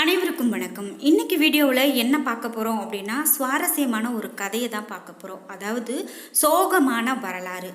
அனைவருக்கும் வணக்கம். இன்னைக்கு வீடியோவில் என்ன பார்க்க போகிறோம் அப்படின்னா சுவாரஸ்யமான ஒரு கதையை தான் பார்க்க போகிறோம் அதாவது சோகமான வரலாறு.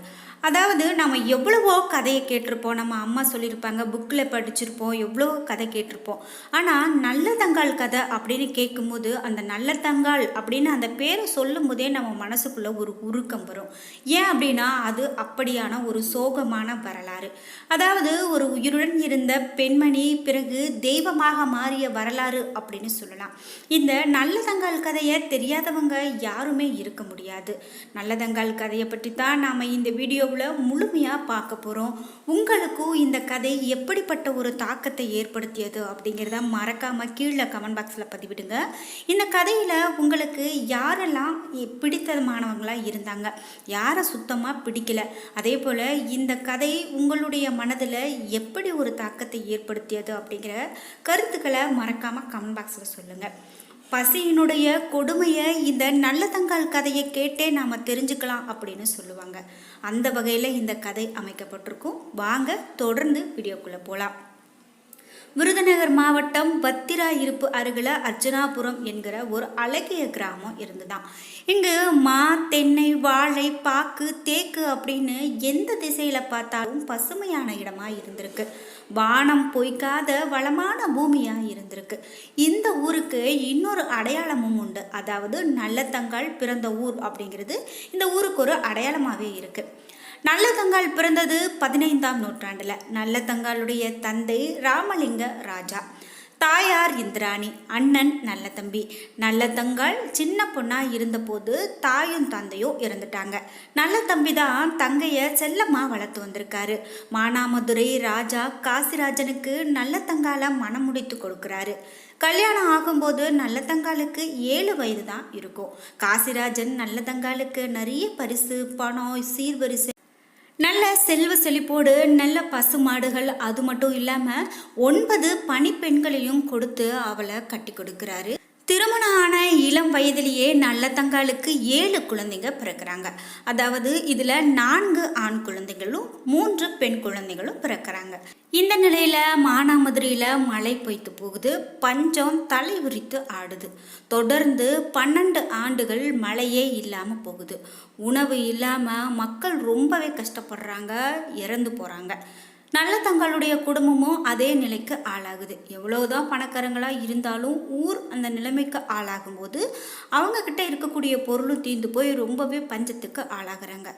அதாவது நம்ம எவ்வளவோ கதையை கேட்டிருப்போம். நம்ம அம்மா சொல்லியிருப்பாங்க புக்கில் படிச்சிருப்போம் எவ்வளவோ கதை கேட்டிருப்போம். ஆனால் நல்லதங்கால் கதை அப்படின்னு கேட்கும்போது அந்த நல்லதங்கால் அப்படின்னு அந்த பேரை சொல்லும் போதே நம்ம மனசுக்குள்ளே ஒரு உருக்கம் வரும். ஏன் அப்படின்னா அது அப்படியான ஒரு சோகமான வரலாறு. அதாவது ஒரு உயிருடன் இருந்த பெண்மணி பிறகு தெய்வமாக மாறிய வரலாறு அப்படின்னு சொல்லலாம். இந்த நல்லதங்கால் கதையை தெரியாதவங்க யாருமே இருக்க முடியாது. நல்லதங்கால் கதையை பற்றி தான் நாம் இந்த வீடியோ வீடியோவில் முழுமையாக பார்க்க போகிறோம் உங்களுக்கும் இந்த கதை எப்படிப்பட்ட ஒரு தாக்கத்தை ஏற்படுத்தியது அப்படிங்கிறத மறக்காமல் கீழே கமெண்ட் பாக்ஸில் பதிவிடுங்க. இந்த கதையில் உங்களுக்கு யாரெல்லாம் பிடித்தமானவங்களாக இருந்தாங்க யாரை சுத்தமாக பிடிக்கல அதே போல் இந்த கதை உங்களுடைய மனதில் எப்படி ஒரு தாக்கத்தை ஏற்படுத்தியது அப்படிங்கிற கருத்துக்களை மறக்காமல் கமெண்ட் பாக்ஸில் சொல்லுங்கள் பசியினுடைய கொடுமையை இந்த நல்லதங்கால் கதையை கேட்டே நாம் தெரிஞ்சுக்கலாம் அப்படின்னு சொல்லுவாங்க. அந்த வகையில் இந்த கதை அமைக்கப்பட்டிருக்கும். வாங்க தொடர்ந்து வீடியோக்குள்ளே போகலாம் விருதுநகர் மாவட்டம் பத்திரா இருப்பு அருகில் அர்ஜுனாபுரம் என்கிற ஒரு அழகிய கிராமம் இருந்துதான். இங்கு மா தென்னை வாழை பாக்கு தேக்கு அப்படின்னு எந்த திசையில் பார்த்தாலும் பசுமையான இடமா இருந்திருக்கு. வானம் பொய்க்காத வளமான பூமியாக இருந்திருக்கு. இந்த ஊருக்கு இன்னொரு அடையாளமும் உண்டு. அதாவது நல்லத்தங்கால் பிறந்த ஊர் அப்படிங்கிறது இந்த ஊருக்கு ஒரு அடையாளமாகவே இருக்குது நல்லதங்கால் பிறந்தது பதினைந்தாம் நூற்றாண்டில். நல்லதங்காலுடைய தந்தை ராமலிங்க ராஜா. தாயார் இந்திராணி அண்ணன் நல்ல தம்பி. நல்ல தங்கள் சின்ன பொண்ணாக இருந்தபோது தாயும் தந்தையும் இறந்துட்டாங்க. நல்ல தம்பி தான் தங்கையை செல்லமாக வளர்த்து வந்திருக்காரு. மானாமதுரை ராஜா காசிராஜனுக்கு நல்ல தங்கால மனம் முடித்து கொடுக்குறாரு. கல்யாணம் ஆகும்போது நல்லதங்காலுக்கு ஏழு வயது தான் இருக்கும். காசிராஜன் நல்லதங்காலுக்கு நிறைய பரிசு பணம் சீர்வரிசை நல்ல செல்வ செழிப்போடு நல்ல பசு மாடுகள் அது மட்டும் இல்லாமல் ஒன்பது பணிப்பெண்களையும் கொடுத்து அவளை கட்டி கொடுக்குறாரு. திருமணம் ஆன இளம் வயதிலேயே நல்லதங்காலுக்கு ஏழு குழந்தைங்க பிறக்கிறாங்க. அதாவது இதில் நான்கு ஆண் குழந்தைகளும் மூன்று பெண் குழந்தைகளும் பிறக்கிறாங்க. இந்த நிலையில் மானாமதுரையில் மழை பொய்த்து போகுது. பஞ்சம் தலை உரித்து ஆடுது. தொடர்ந்து பன்னெண்டு ஆண்டுகள் மழையே இல்லாமல் போகுது. உணவு இல்லாமல் மக்கள் ரொம்பவே கஷ்டப்படுறாங்க இறந்து போகிறாங்க நல்ல தங்களுடைய குடும்பமும் அதே நிலைக்கு ஆளாகுது. எவ்வளோதான் பணக்காரங்களாக இருந்தாலும் ஊர் அந்த நிலைமைக்கு ஆளாகும்போது அவங்கக்கிட்ட இருக்கக்கூடிய பொருளும் தீர்ந்து போய் ரொம்பவே பஞ்சத்துக்கு ஆளாகிறாங்க.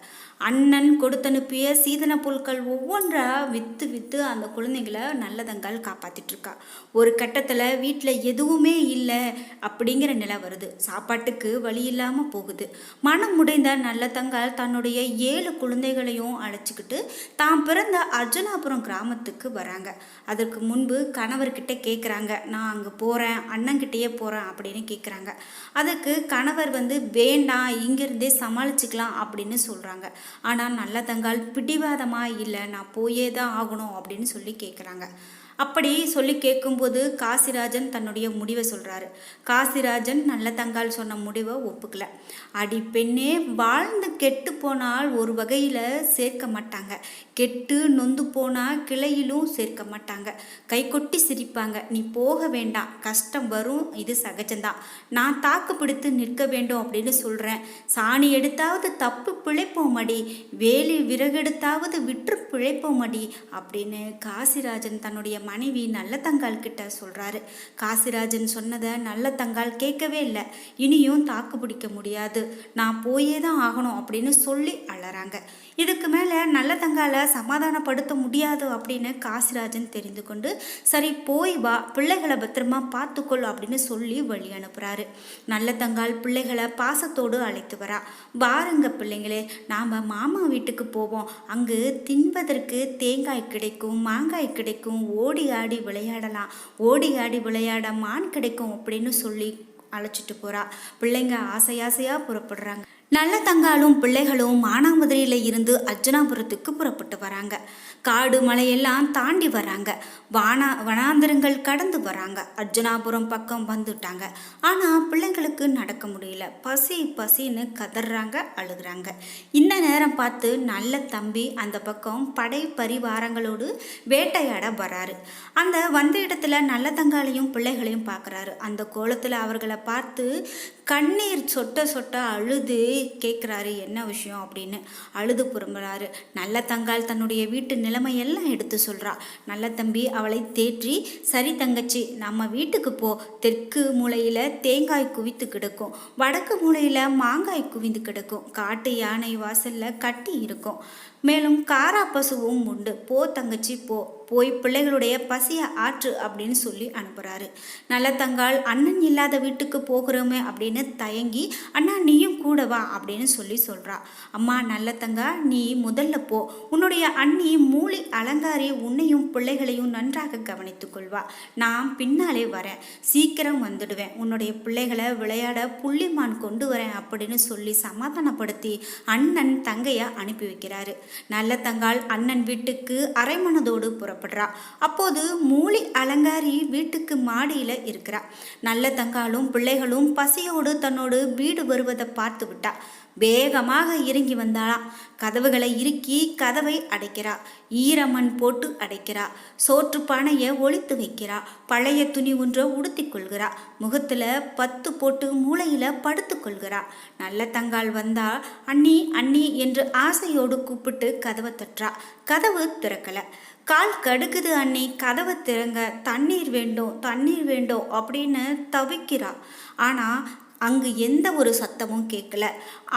அண்ணன் கொடுத்தனுப்பிய சீதன பொருட்கள் ஒவ்வொன்றா விற்று விற்று அந்த குழந்தைங்களை நல்லதங்கால் காப்பாற்றிட்டுருக்கா ஒரு கட்டத்தில் வீட்டில் எதுவுமே இல்லை அப்படிங்கிற நிலை வருது. சாப்பாட்டுக்கு வழி இல்லாமல் போகுது. மனம் முடைந்த நல்லதங்கால் தன்னுடைய ஏழு குழந்தைகளையும் அழைச்சிக்கிட்டு தான் பிறந்த அர்ஜுனா அப்புறம் கிராமத்துக்கு வராங்க. அதற்கு முன்பு கணவர்கிட்ட கேட்குறாங்க நான் அங்கே போகிறேன் அண்ணங்கிட்டேயே போகிறேன் அப்படின்னு கேட்குறாங்க அதுக்கு கணவர் வந்து வேண்டாம் இங்கேருந்தே சமாளிச்சுக்கலாம் அப்படின்னு சொல்கிறாங்க ஆனால் நல்லதங்கால் பிடிவாதமாக இல்லை நான் போயே தான் ஆகணும் அப்படின்னு சொல்லி கேட்குறாங்க அப்படி சொல்லி கேட்கும்போது காசிராஜன் தன்னுடைய முடிவை சொல்கிறாரு காசிராஜன் நல்ல தங்கால் சொன்ன முடிவை ஒப்புக்கல. அடி பெண்ணே வாழ்ந்து கெட்டு போனால் ஒரு வகையில் சேர்க்க மாட்டாங்க. கெட்டு நொந்து போனால் கிளையிலும் சேர்க்க மாட்டாங்க. கை கொட்டி சிரிப்பாங்க. நீ போக வேண்டாம். கஷ்டம் வரும். இது சகஜம்தான். நான் தாக்கு பிடித்து நிற்க வேண்டும் அப்படின்னு சொல்கிறேன் சாணி எடுத்தாவது தப்பு பிழைப்போம் அடி. வேலி விறகெடுத்தாவது விற்று பிழைப்போம் அடி அப்படின்னு காசிராஜன் தன்னுடைய மனைவி நல்லத்தங்கால் கிட்ட சொல்கிறாரு காசிராஜன் சொன்னதை நல்லத்தங்கால் கேட்கவே இல்லை. இனியும் தாக்கு பிடிக்க முடியாது. நான் போயே தான் ஆகணும் அப்படின்னு சொல்லி அழறாங்க இதுக்கு மேலே நல்லத்தங்காலை சமாதானப்படுத்த முடியாது அப்படின்னு காசிராஜன் தெரிந்து கொண்டு சரி போய் வா பிள்ளைகளை பத்திரமா பார்த்துக்கொள் அப்படின்னு சொல்லி வழி அனுப்புகிறாரு நல்லத்தங்கால் பிள்ளைகளை பாசத்தோடு அழைத்து வரா. பாருங்க பிள்ளைங்களே நாம் மாமா வீட்டுக்கு போவோம். அங்கு தின்பதற்கு தேங்காய் கிடைக்கும் மாங்காய் கிடைக்கும் ஓடி ஓடி ஆடி விளையாடலாம். ஓடி ஆடி விளையாட மான் கிடைக்கும் அப்படின்னு சொல்லி அழைச்சிட்டு போகிறா பிள்ளைங்க ஆசை ஆசையாக புறப்படுறாங்க. நல்ல தங்காலும் பிள்ளைகளும் மானாமதுரையில் இருந்து அர்ஜுனாபுரத்துக்கு புறப்பட்டு வராங்க. காடு மலையெல்லாம் தாண்டி வராங்க. வானா வனாந்திரங்கள் கடந்து வராங்க. அர்ஜுனாபுரம் பக்கம் வந்துட்டாங்க. ஆனால் பிள்ளைங்களுக்கு நடக்க முடியல. பசி பசின்னு கதறாங்க அழுகுறாங்க. இந்த நேரம் பார்த்து நல்ல தம்பி அந்த பக்கம் படை பரிவாரங்களோடு வேட்டையாட வராரு. அந்த வந்த இடத்துல நல்ல தங்காலையும் பிள்ளைகளையும் பார்க்குறாரு. அந்த கோலத்தில் அவர்களை பார்த்து கண்ணீர் சொட்ட சொட்ட அழுது கேட்குறாரு என்ன விஷயம்? அப்படின்னு அழுது புறம்புறாரு நல்ல தங்கால் தன்னுடைய வீட்டு நிலைமையெல்லாம் எடுத்து சொல்கிறா நல்ல தம்பி அவளை தேற்றி சரி தங்கச்சி நம்ம வீட்டுக்கு போ. தெற்கு மூலையில் தேங்காய் குவித்து கிடக்கும். வடக்கு மூலையில் மாங்காய் குவிந்து கிடக்கும். காட்டு யானை வாசலில் கட்டி இருக்கும். மேலும் காரா பசுவும் உண்டு. போ தங்கச்சி போ. போய் பிள்ளைகளுடைய பசியை ஆற்று அப்படின்னு சொல்லி அனுப்புகிறாரு நல்ல தங்கால் அண்ணன் இல்லாத வீட்டுக்கு போகிறோமே அப்படின்னு தயங்கி அண்ணா நீயும் கூட வா அப்படின்னு சொல்லி சொல்கிறா அம்மா நல்ல தங்கா நீ முதல்ல போ. உன்னுடைய அண்ணி மூளை அலங்காரி உன்னையும் பிள்ளைகளையும் நன்றாக கவனித்துக் கொள்வா. நான் பின்னாலே வரேன். சீக்கிரம் வந்துடுவேன். உன்னுடைய பிள்ளைகளை விளையாட புள்ளிமான் கொண்டு வரேன் அப்படின்னு சொல்லி சமாதானப்படுத்தி அண்ணன் தங்கையை அனுப்பி வைக்கிறாரு. நல்ல தங்கால் அண்ணன் வீட்டுக்கு அரைமனதோடு புறப்படுறா அப்போது மூலி அலங்காரி வீட்டுக்கு மாடியில் இருக்கிறா. நல்ல தங்காலும் பிள்ளைகளும் பசியோடு தன்னோடு வீடு வருவதை பார்த்து விட்டா. வேகமாக இறங்கி வந்தாளாம். கதவுகளை இறுக்கி கதவை அடைக்கிறா. ஈரமண் போட்டு அடைக்கிறா. சோற்று பானையை ஒழித்து வைக்கிறா. பழைய துணி ஒன்றை உடுத்தி கொள்கிறா. முகத்தில் பத்து போட்டு மூளையில் படுத்து கொள்கிறா. நல்ல தங்கால் வந்தா அண்ணி அண்ணி என்று ஆசையோடு கூப்பிட்டு கதவை தட்டுறா. கதவு திறக்கலை. கால் கடுக்குது அண்ணி. கதவை திறங்க தண்ணீர் வேண்டும் தண்ணீர் வேண்டும் அப்படின்னு தவிக்கிறா. ஆனால் அங்கு எந்த ஒரு சத்தமும் கேட்கல.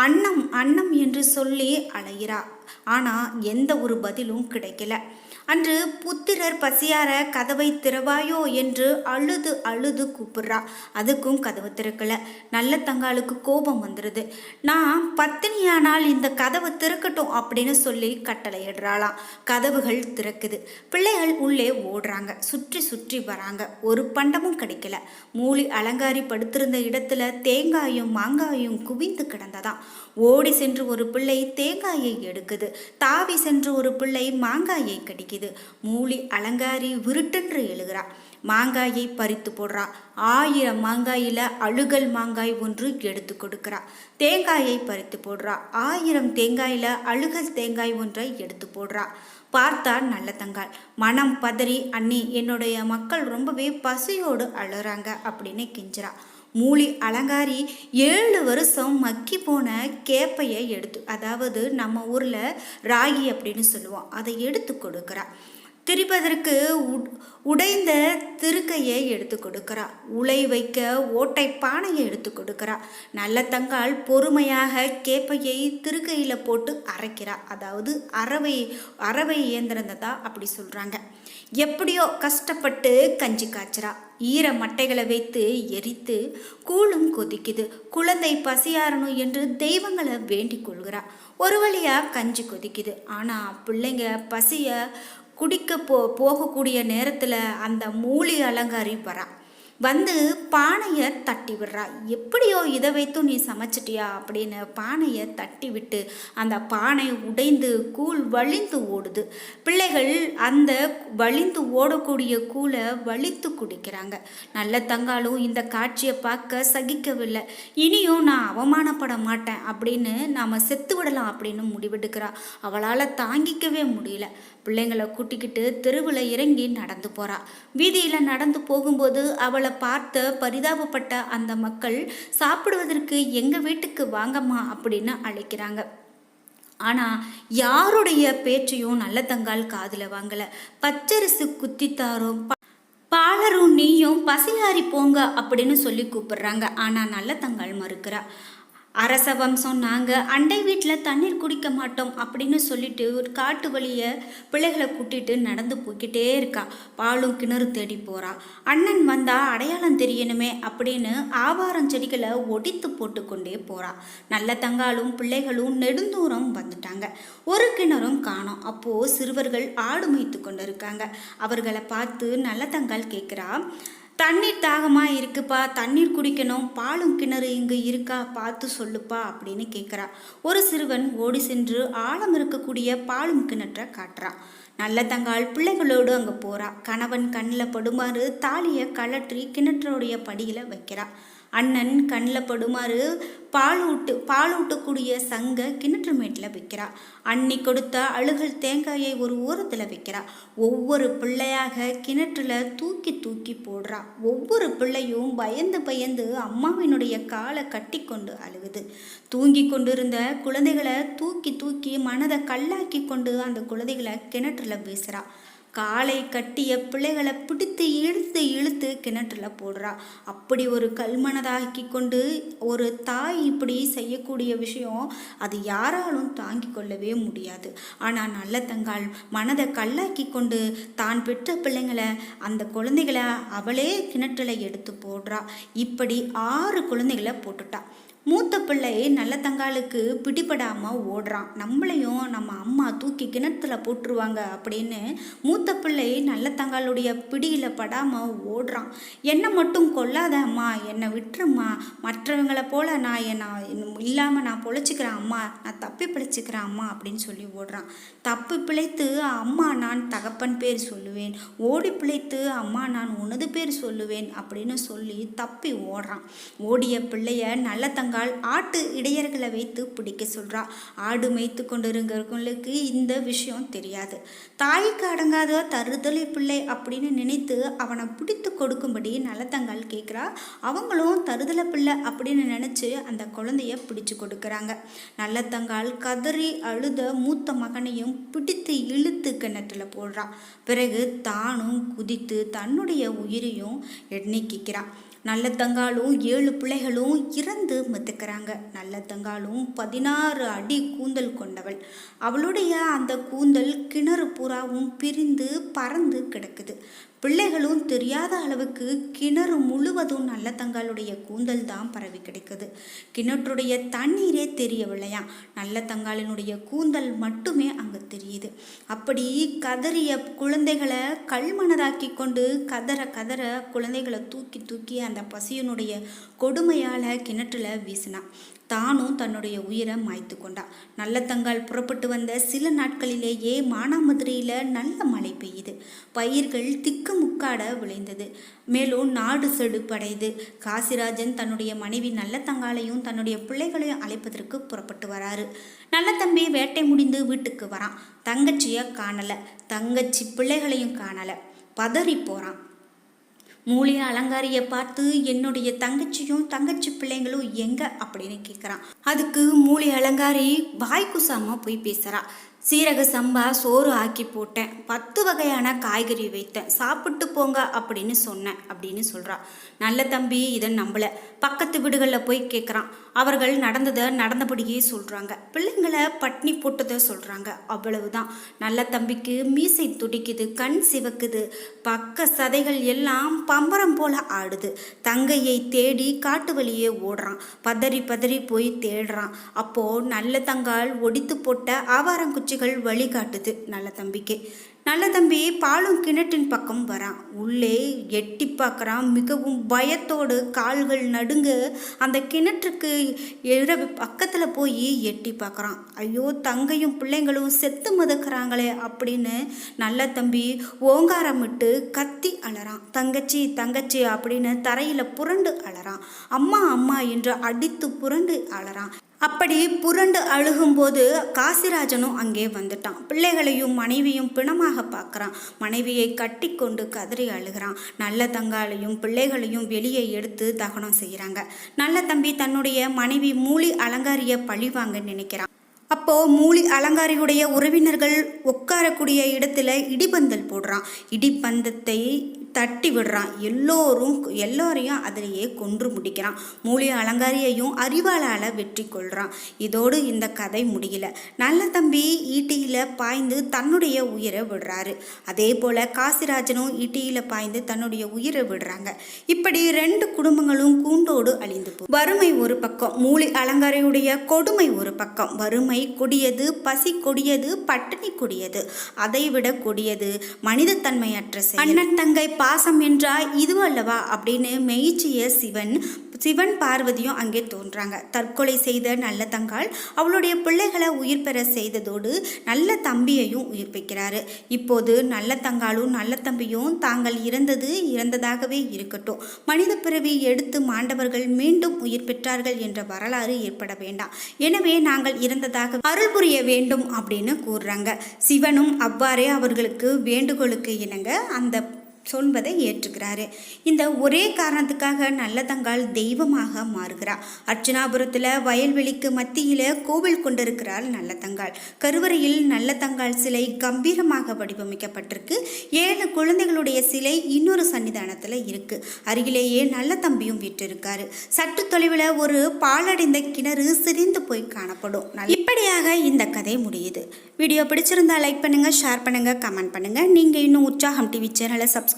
அன்னம் அன்னம் என்று சொல்லி அலைகிறா. ஆனால் எந்த ஒரு பதிலும் கிடைக்கல. அன்று புத்திரர் பசியார கதவை திறவாயோ என்று அழுது அழுது கூப்பிடுறா. அதுக்கும் கதவு திறக்கல. நல்ல தங்காளுக்கு கோபம் வந்துடுது நான் பத்தினியானால் இந்த கதவை திறக்கட்டும் அப்படின்னு சொல்லி கட்டளையிடுறாளாம். கதவுகள் திறக்குது. பிள்ளைகள் உள்ளே ஓடுறாங்க. சுற்றி சுற்றி வராங்க. ஒரு பண்டமும் கிடைக்கல. மூலி அலங்காரி படுத்திருந்த இடத்துல தேங்காயும் மாங்காயும் குவிந்து கிடந்ததாம். ஓடி சென்று ஒரு பிள்ளை தேங்காயை எடுக்குது. தாவி சென்று ஒரு பிள்ளை மாங்காயை கடிக்குது. மூலி அலங்காரி விருட்டென்று எழுகிறா. மாங்காயை பறித்து போடுறா. ஆயிரம் மாங்காயில் அழுகல் மாங்காய் ஒன்று எடுத்து கொடுக்குறா. தேங்காயை பறித்து போடுறா. ஆயிரம் தேங்காயில் அழுகல் தேங்காய் ஒன்றை எடுத்து போடுறா. பார்த்தா நல்ல தங்காள் மனம் பதறி அண்ணி என்னுடைய மக்கள் ரொம்பவே பசியோடு அழுறாங்க அப்படின்னு கெஞ்சுறா. மூலி அலங்காரி ஏழு வருஷம் மக்கி போன கேப்பையை எடுத்து அதாவது நம்ம ஊரில் ராகி அப்படின்னு சொல்லுவோம் அதை எடுத்து கொடுக்குறா. திரிப்பதற்கு உடைந்த திருக்கையை எடுத்து கொடுக்குறா. உலை வைக்க ஓட்டை பானையை எடுத்து கொடுக்குறா. நல்ல தங்கால் பொறுமையாக கேப்பையை திருக்கையில் போட்டு அரைக்கிறா. அதாவது அறவை அறவை இயந்திரத்தை தான் அப்படி சொல்கிறாங்க எப்படியோ கஷ்டப்பட்டு கஞ்சி காய்ச்சறா. ஈர மட்டைகளை வைத்து எரித்து கூழும் கொதிக்குது. குழந்தை பசியாரணும் என்று தெய்வங்களை வேண்டிக் கொள்கிறா. ஒரு வழியாக கஞ்சி கொதிக்குது. ஆனால் பிள்ளைங்க பசியை குடிக்க போ போகக்கூடிய நேரத்தில் அந்த மூலி அலங்காரி வரா. வந்து பானையை தட்டி விடுறா. எப்படியோ இதை வைத்தும் நீ சமைச்சிட்டியா அப்படின்னு பானையை தட்டி விட்டு அந்த பானை உடைந்து கூழ் வழிந்து ஓடுது. பிள்ளைகள் அந்த வழிந்து ஓடக்கூடிய கூழை வலித்து குடிக்கிறாங்க. நல்ல தங்காலும் இந்த காட்சியை பார்க்க சகிக்கவில்லை. இனியும் நான் அவமானப்பட மாட்டேன் அப்படின்னு நாம் செத்து விடலாம் அப்படின்னு முடிவெடுக்கிறா. அவளால் தாங்கிக்கவே முடியல. பிள்ளைங்களை கூட்டிக்கிட்டு தெருவில் இறங்கி நடந்து போகிறா வீதியில் நடந்து போகும்போது அவளை பார்த்த பரிதாபப்பட்ட அந்த மக்கள் சாப்பிடுவதற்கு எங்கள் வீட்டுக்கு வாங்கம்மா அப்படின்னு அழைக்கிறாங்க. ஆனால் யாருடைய பேச்சையும் நல்ல தங்கால் காதில் வாங்கலை. பச்சரிசு குத்தித்தாரும் பாலரும் நீயும் பசியாரி போங்க அப்படின்னு சொல்லி கூப்பிடுறாங்க. ஆனால் நல்ல தங்கால் மறுக்கிறா. அரச வம்சம் நாங்கள் அண்டை வீட்டில் தண்ணீர் குடிக்க மாட்டோம் அப்படின்னு சொல்லிட்டு ஒரு காட்டு வழியை பிள்ளைகளை கூட்டிகிட்டு நடந்து போய்கிட்டே இருக்கா. பாலும் கிணறு தேடி போகிறா அண்ணன் வந்தால் அடையாளம் தெரியணுமே அப்படின்னு ஆவாரம் செடிகளை ஒடித்து போட்டு கொண்டே போகிறா நல்ல தங்காலும் பிள்ளைகளும் நெடுந்தூரம் வந்துட்டாங்க. ஒரு கிணறும் காணோம். அப்போது சிறுவர்கள் ஆடு மேய்த்து கொண்டு இருக்காங்க அவர்களை பார்த்து நல்ல தங்கால் கேட்குறா தண்ணீர் தாகமாக இருக்குப்பா தண்ணீர் குடிக்கணும் பாலும் கிணறு இங்கு இருக்கா பார்த்து சொல்லுப்பா அப்படின்னு கேட்குறா ஒரு சிறுவன் ஓடி சென்று ஆழம் இருக்கக்கூடிய பாலும் கிணற்றை காட்டுறான் நல்ல தங்காள் பிள்ளைகளோடு அங்கே போகிறா கணவன் கண்ணில் படுமாறு தாலியை கழற்றி கிணற்றோடைய படியில் வைக்கிறா. அண்ணன் கண்ணில் படுமாறு பால் ஊட்டு பால் ஊட்டக்கூடிய சங்க கிணற்று மேட்டில் வைக்கிறா. அண்ணி கொடுத்த அழுகல் தேங்காயை ஒரு ஓரத்தில் வைக்கிறா. ஒவ்வொரு பிள்ளையாக கிணற்றில் தூக்கி தூக்கி போடுறா. ஒவ்வொரு பிள்ளையும் பயந்து பயந்து அம்மாவினுடைய காலை கட்டி கொண்டு அழுகுது. தூங்கி கொண்டிருந்த குழந்தைகளை தூக்கி தூக்கி மனதை கல்லாக்கி கொண்டு அந்த குழந்தைகளை கிணற்றில் வீசுறா. காலை கட்டிய பிள்ளைகளை பிடித்து இழுத்து இழுத்து கிணற்றில் போடுறா. அப்படி ஒரு கல்மனதாக்கி கொண்டு ஒரு தாய் இப்படி செய்யக்கூடிய விஷயம் அது யாராலும் தாங்கிக் கொள்ளவே முடியாது. ஆனால் நல்ல தங்காள் மனதை கல்லாக்கி கொண்டு தான் பெற்ற பிள்ளைங்களை அந்த குழந்தைகளை அவளே கிணற்றில் எடுத்து போடுறா. இப்படி ஆறு குழந்தைகளை போட்டுட்டா. மூத்த பிள்ளை நல்ல தங்காளுக்கு பிடிபடாமல் ஓடுறான். நம்மளையும் நம்ம அம்மா தூக்கி கிணத்துல போட்டுருவாங்க அப்படின்னு மூத்த பிள்ளை நல்ல தங்காளுடைய பிடியில் படாமல் ஓடுறான். என்னை மட்டும் கொல்லாத அம்மா என்னை விட்டுரும்மா. மற்றவங்களை போல நான் என்ன இல்லாமல் நான் பொழைச்சிக்கிறேன் அம்மா நான் தப்பி பிழைச்சிக்கிறேன் அம்மா அப்படின்னு சொல்லி ஓடுறான். தப்பு பிழைத்து அம்மா நான் தகப்பன் பேர் சொல்லுவேன். ஓடி பிழைத்து அம்மா நான் உனது பேர் சொல்லுவேன் அப்படின்னு சொல்லி தப்பி ஓடுறான். ஓடிய பிள்ளைய நல்ல தங்காள் ஆட்டு இடையர்களை வைத்து பிடிக்க சொல்றா. ஆடு மேய்த்து கொண்டிருக்கிறவங்களுக்கு இந்த விஷயம் தெரியாது. தாய்க்கு அடங்காத தருதலை பிள்ளை அப்படின்னு நினைத்து அவனை பிடித்து கொடுக்கும்படி நலத்தங்கால் கேட்குறா. அவங்களும் தருதலை பிள்ளை அப்படின்னு நினச்சி அந்த குழந்தைய பிடிச்சு கொடுக்குறாங்க. நல்லத்தங்கால் கதறி அழுத மூத்த மகனையும் பிடித்து இழுத்து கிணற்றுல போடுறா. பிறகு தானும் குதித்து தன்னுடைய உயிரையும் எண்ணிக்கிறான் நல்ல தங்காலும் ஏழு பிள்ளைகளும் இறந்து மத்துக்கிறாங்க நல்ல தங்காலும் பதினாறு அடி கூந்தல் கொண்டவள். அவளுடைய அந்த கூந்தல் கிணறு புறாவும் பிரிந்து பறந்து கிடக்குது. பிள்ளைகளும் தெரியாத அளவுக்கு கிணறு முழுவதும் நல்ல தங்காளுடைய கூந்தல் தான் பரவி கிடைக்குது. கிணற்றுடைய தண்ணீரே தெரியவில்லையா நல்ல தங்காளினுடைய கூந்தல் மட்டுமே அங்கே தெரியுது. அப்படி கதறிய குழந்தைகளை கல்மனதாக்கி கொண்டு கதற கதற குழந்தைகளை தூக்கி தூக்கி அந்த பசியனுடைய கொடுமையால் கிணற்றில் வீசினான். தானும் தன்னுடைய உயிரை மாய்த்து கொண்டா நல்ல தங்கால் புறப்பட்டு வந்த சில நாட்களிலேயே மானாமதுரையில் நல்ல மழை பெய்யுது. பயிர்கள் திக்கு முக்காட விளைந்தது. மேலும் நாடு செடுப்படையுது காசிராஜன் தன்னுடைய மனைவி நல்ல தங்காலையும் தன்னுடைய பிள்ளைகளையும் அழைப்பதற்கு புறப்பட்டு வராரு. நல்ல தம்பி வேட்டை முடிந்து வீட்டுக்கு வரான். தங்கச்சியை காணலை. தங்கச்சி பிள்ளைகளையும் காணலை. பதறி போகிறான் மூலிகை அலங்காரியை பார்த்து என்னுடைய தங்கச்சியும் தங்கச்சி பிள்ளைங்களும் எங்க? அப்படின்னு கேட்குறான் அதுக்கு மூலிகை அலங்காரி வாய் குசாம போய் பேசுறா. சீரக சம்பா சோறு ஆக்கி போட்டேன். பத்து வகையான காய்கறி வைத்தேன். சாப்பிட்டு போங்க அப்படின்னு சொன்னேன். அப்படின்னு சொல்கிறா நல்ல தம்பி இதை நம்பலை. பக்கத்து வீடுகளில் போய் கேட்குறான் அவர்கள் நடந்ததை நடந்தபடியே சொல்கிறாங்க பிள்ளைங்களை பட்னி போட்டதை சொல்கிறாங்க அவ்வளவுதான். நல்ல தம்பிக்கு மீசை துடிக்குது கண் சிவக்குது. பக்க சதைகள் எல்லாம் பம்பரம் போல ஆடுது. தங்கையை தேடி காட்டு வழியே ஓடுறான். பதறி பதறி போய் தேடுறான். அப்போது நல்ல தங்கால் ஒடித்து போட்ட ஆவாரங்குச்சிகள் வழிகாட்டுது. நல்ல தம்பிக்கு. நல்ல தம்பி பாலும் கிணற்றின் பக்கம் வரான் உள்ளே எட்டி பார்க்குறான் மிகவும் பயத்தோடு கால்கள் நடுங்க அந்த கிணற்றுக்கு இரவு பக்கத்தில் போய் எட்டி பார்க்குறான் ஐயோ தங்கையும் பிள்ளைங்களும் செத்து மதுக்கிறாங்களே அப்படின்னு நல்ல தம்பி ஓங்காரமிட்டு கத்தி அலறான் தங்கச்சி தங்கச்சி அப்படின்னு தரையில் புரண்டு அலறான் அம்மா அம்மா என்று அடித்து புரண்டு அலறான் அப்படி புரண்டு அழுகும்போது காசிராஜனும் அங்கே வந்துட்டான். பிள்ளைகளையும் மனைவியும் பிணமாக பார்க்குறான். மனைவியை கட்டி கொண்டு கதறி அழுகிறான். நல்ல தங்காலையும் பிள்ளைகளையும் வெளியே எடுத்து தகனம் செய்கிறாங்க. நல்ல தம்பி தன்னுடைய மனைவி மூலி அலங்காரிய பழிவாங்க நினைக்கிறான். அப்போ மூலி அலங்காரியுடைய உறவினர்கள் உட்காரக்கூடிய இடத்துல இடிபந்தல் போடுறான். இடிப்பந்தத்தை தட்டி விடுறான். எல்லோரும் எல்லோரையும் அதிலேயே கொன்று முடிக்கிறான். மூலிகை அலங்காரியையும் அறிவாளால் வெற்றி கொள்கிறான் இதோடு இந்த கதை முடியல. நல்ல தம்பி ஈட்டி ஈட்டியில் பாய்ந்து தன்னுடைய உயிரை விடுறாரு. அதே போல் காசிராஜனும் ஈட்டியில் பாய்ந்து தன்னுடைய உயிரை விடுறாங்க. இப்படி ரெண்டு குடும்பங்களும் கூண்டோடு அழிந்து போ வறுமை ஒரு பக்கம் மூளை அலங்காரையுடைய கொடுமை ஒரு பக்கம். வறுமை கொடியது பசி கொடியது பட்டினி கொடியது. அதைவிட கொடியது மனிதத்தன்மையற்ற செயல். அண்ணன் தங்கை பாசம் என்றால் இது அல்லவா அப்படின்னு மெய்ச்சிய சிவன் சிவன் பார்வதியும் அங்கே தோன்றாங்க. தற்கொலை செய்த நல்ல தங்கால் அவளுடைய பிள்ளைகளை உயிர் பெற செய்ததோடு நல்ல தம்பியையும் உயிர்ப்பிக்கிறாரு இப்போது நல்ல தங்காலும் நல்ல தம்பியும் தாங்கள் இறந்தது இறந்ததாகவே இருக்கட்டும். மனித பிறவி எடுத்து மாண்டவர்கள் மீண்டும் உயிர் பெற்றார்கள் என்ற வரலாறு ஏற்பட வேண்டாம். எனவே நாங்கள் இறந்ததாக அருள் புரிய வேண்டும் அப்படின்னு கூறுறாங்க. சிவனும் அவ்வாறே அவர்களுக்கு வேண்டுகோளுக்கு இணங்க அந்த சொல்வதை ஏற்றுக்கிறாரு இந்த ஒரே காரணத்துக்காக நல்லதங்காள் தெய்வமாக மாறுகிறார் அர்ச்சனாபுரத்தில் வயல்வெளிக்கு மத்தியில் கோவில் கொண்டிருக்கிறார் நல்லதங்காள் கருவறையில் நல்லதங்காள் சிலை கம்பீரமாக வடிவமைக்கப்பட்டிருக்கு. ஏழு குழந்தைகளுடைய சிலை இன்னொரு சன்னிதானத்தில் இருக்கு. அருகிலேயே நல்ல தம்பியும் விட்டிருக்காரு சற்று தொலைவில் ஒரு பாலடைந்த கிணறு சிரிந்து போய் காணப்படும். இப்படியாக இந்த கதை முடியுது. வீடியோ பிடிச்சிருந்தா லைக் பண்ணுங்க ஷேர் பண்ணுங்கள் கமெண்ட் பண்ணுங்கள் நீங்கள் இன்னும் உற்சாகம் டிவி சேனலை சப்ஸ்கிரைப்